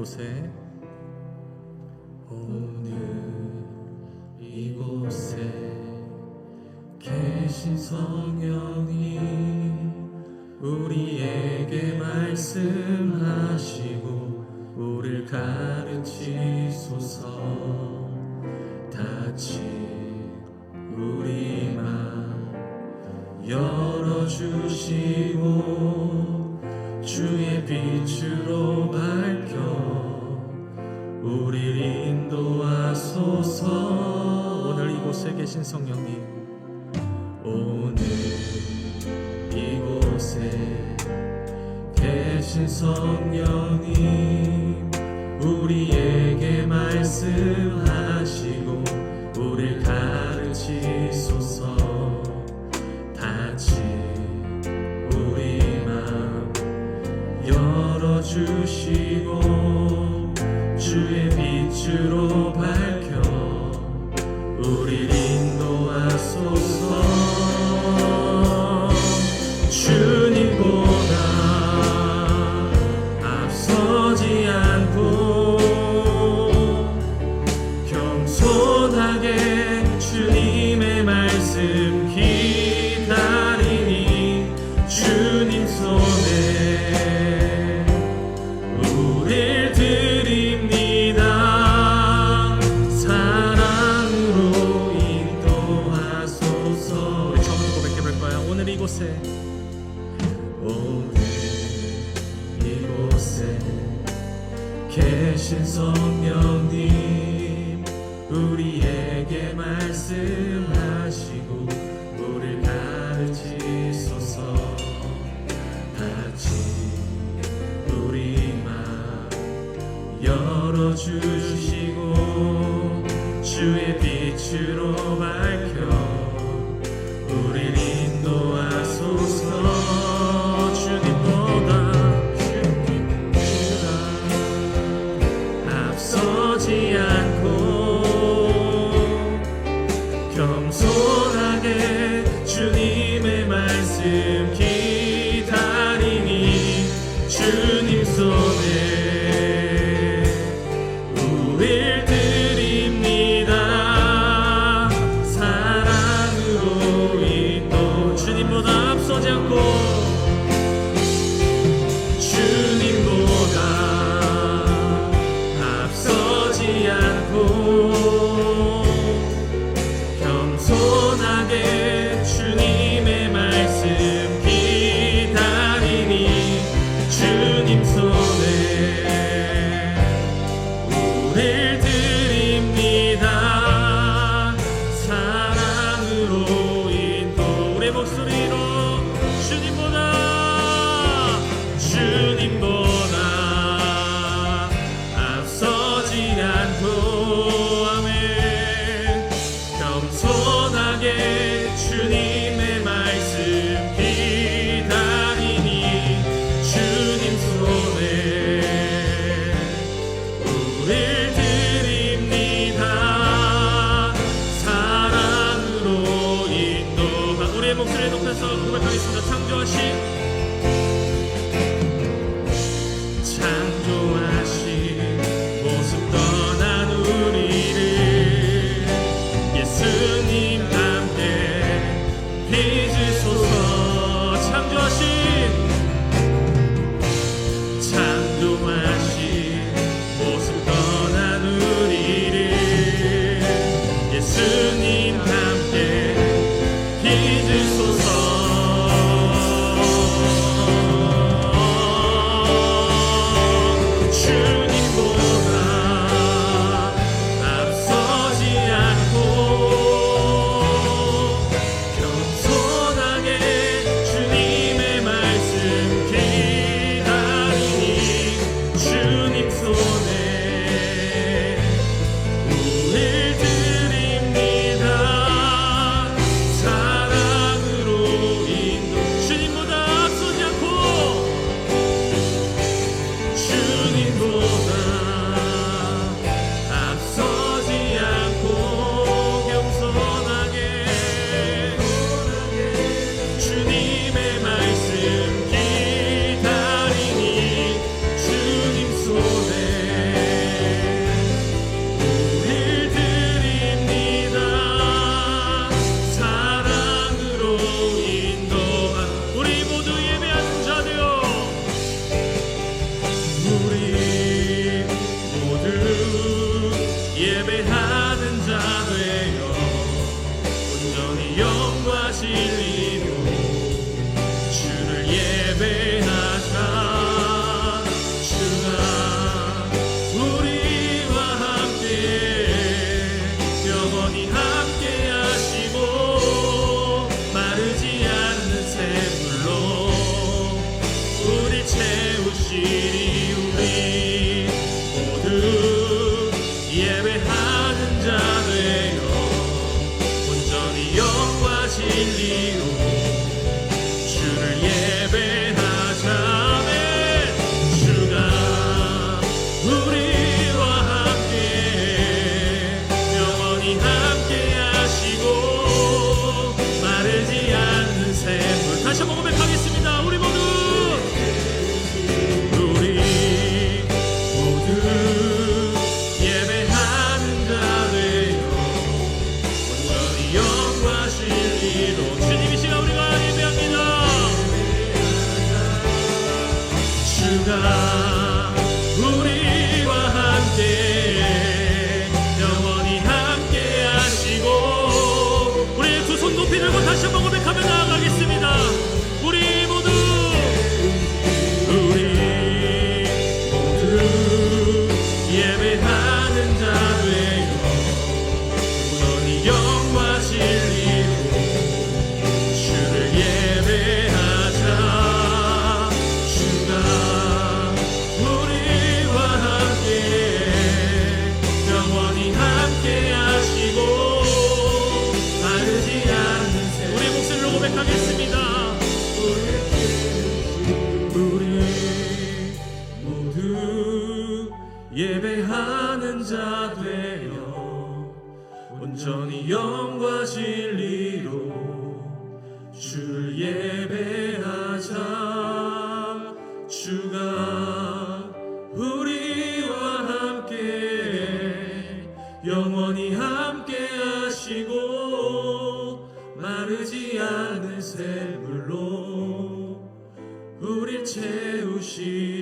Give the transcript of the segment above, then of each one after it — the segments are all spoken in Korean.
이곳에 오늘 이곳에 계신 성령이 우리에게 말씀하시고 우리를 가르치소서. 다치 오늘 이곳에 계신 성령님 오늘 이곳에 계신 성령님 우리에게 말씀하시고 우리를 가르치소서. 다시 우리 마음 열어주시고 주의 빛으로 Ég veit hæ 채우시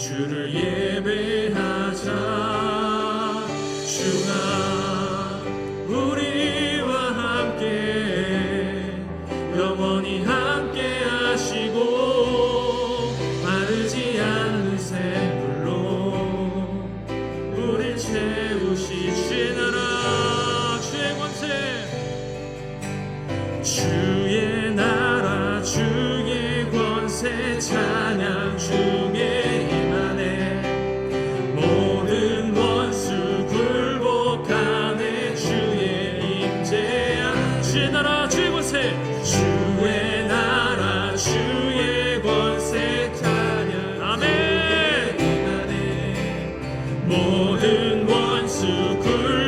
주를 예배 모든 원수 굴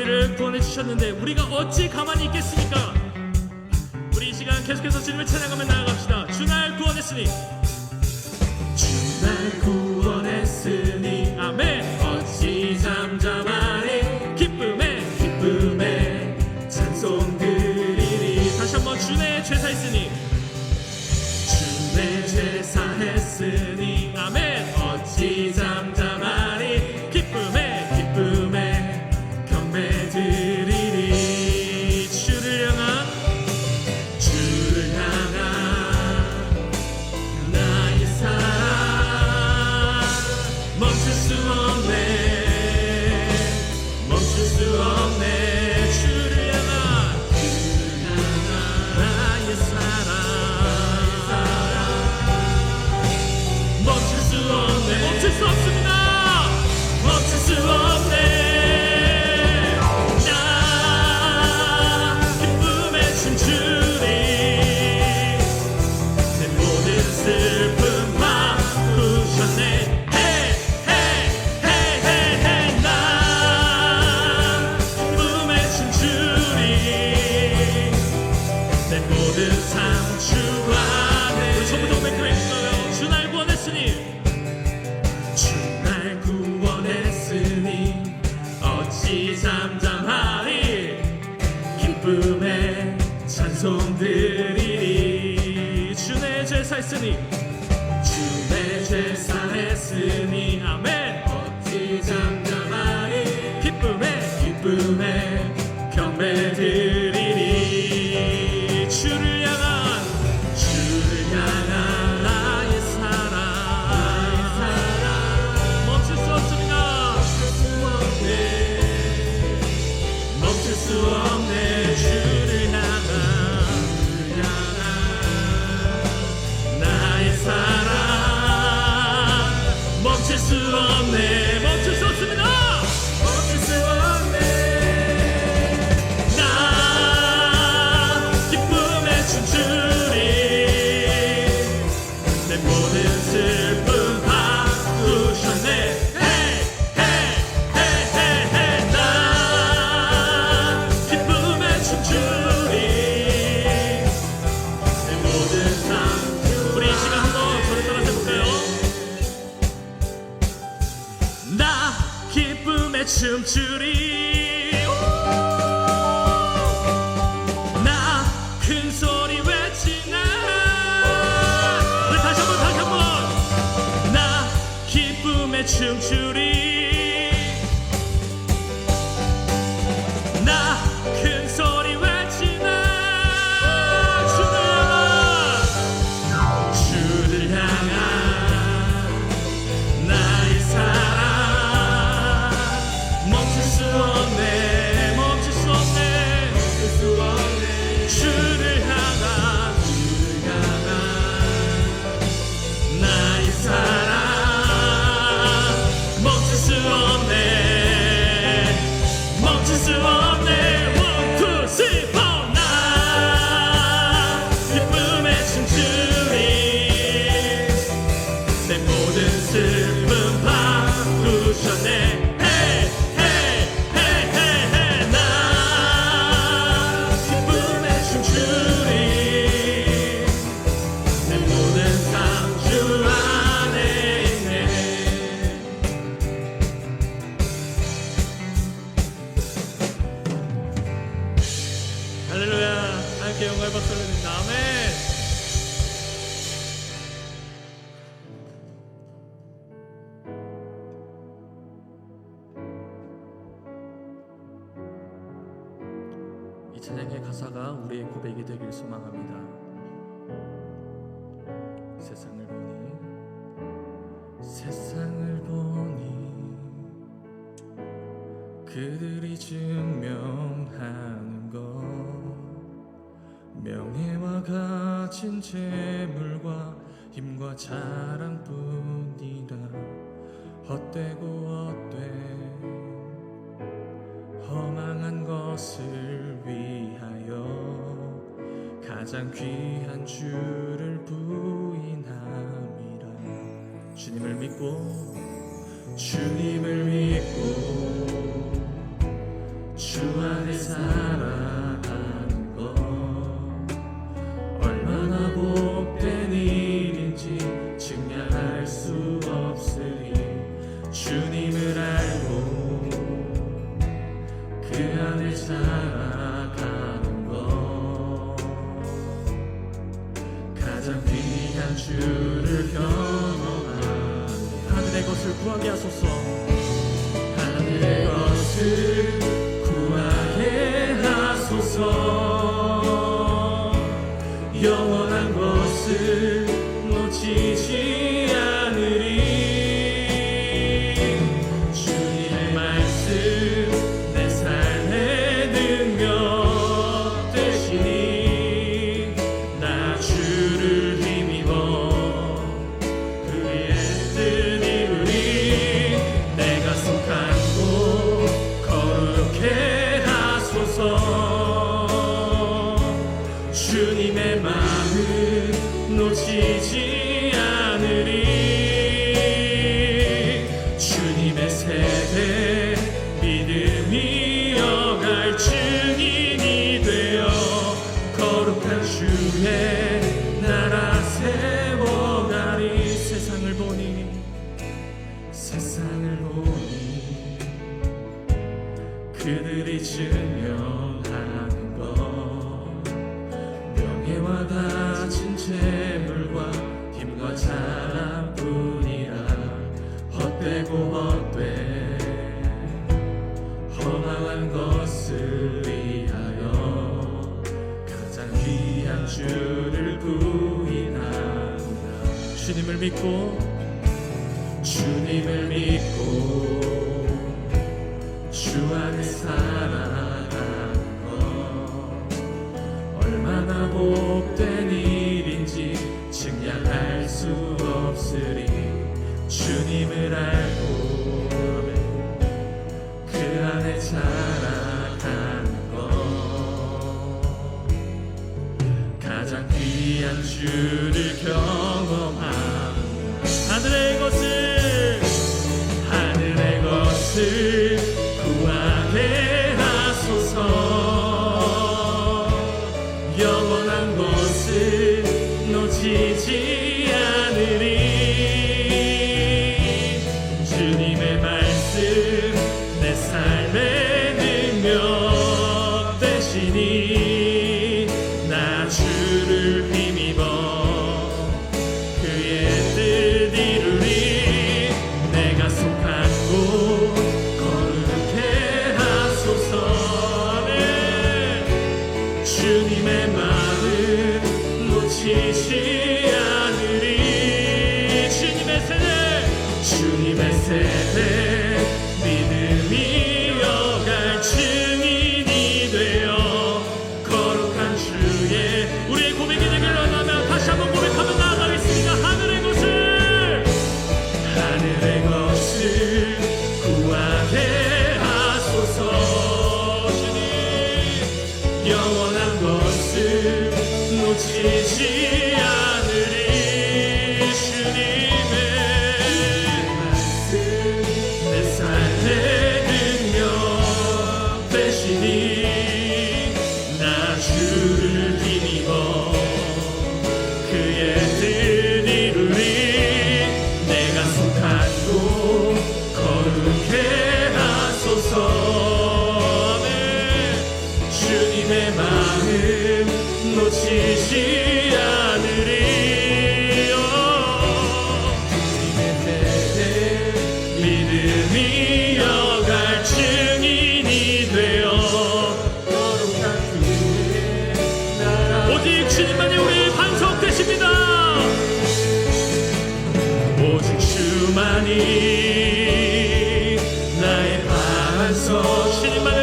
우리를 구원해 주셨는데 우리가 어찌 가만히 있겠습니까? 우리 이 시간 계속해서 주님을 찬양하며 나아갑시다. 주날 구원했으니 주날 구원했으니 아멘. 어찌 잠잠하니 기쁨에 기쁨에 찬송 드리니 다시 한번 주내 죄사했으니. 했으니. 주의 제사했으니. 아멘. 어찌 잠잠하리. 기쁨에. 기쁨에. 願います 허망한 것을 위하여 가장 귀한 주를 부인함이라. 주님을 믿고 주님을 믿고 주 안에 살 주옵소서 영원한 것을 놓치지 you made. 믿고 주님을 믿고 주 안에 살아가는 것. 얼마나 복된 일인지 측량할 수 없으리. 주님을 알고 그 안에 자라가는 것. 가장 귀한 주를 겨 주님 말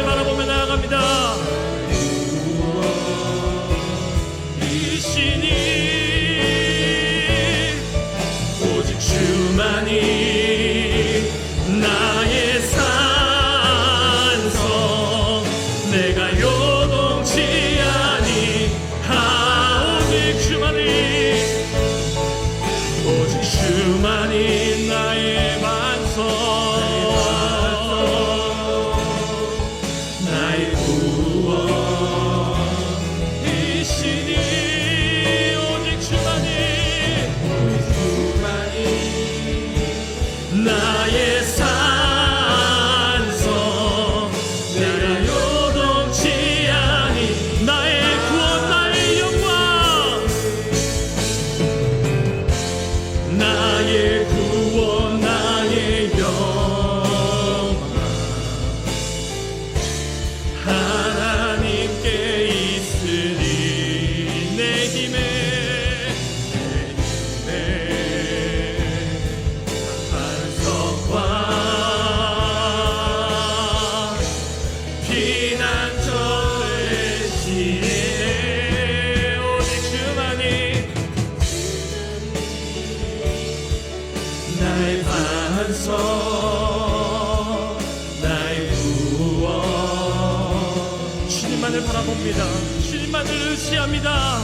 주만을 바라봅니다. 주만을 의지합니다.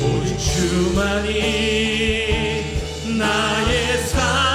오직 주만이 나의 삶.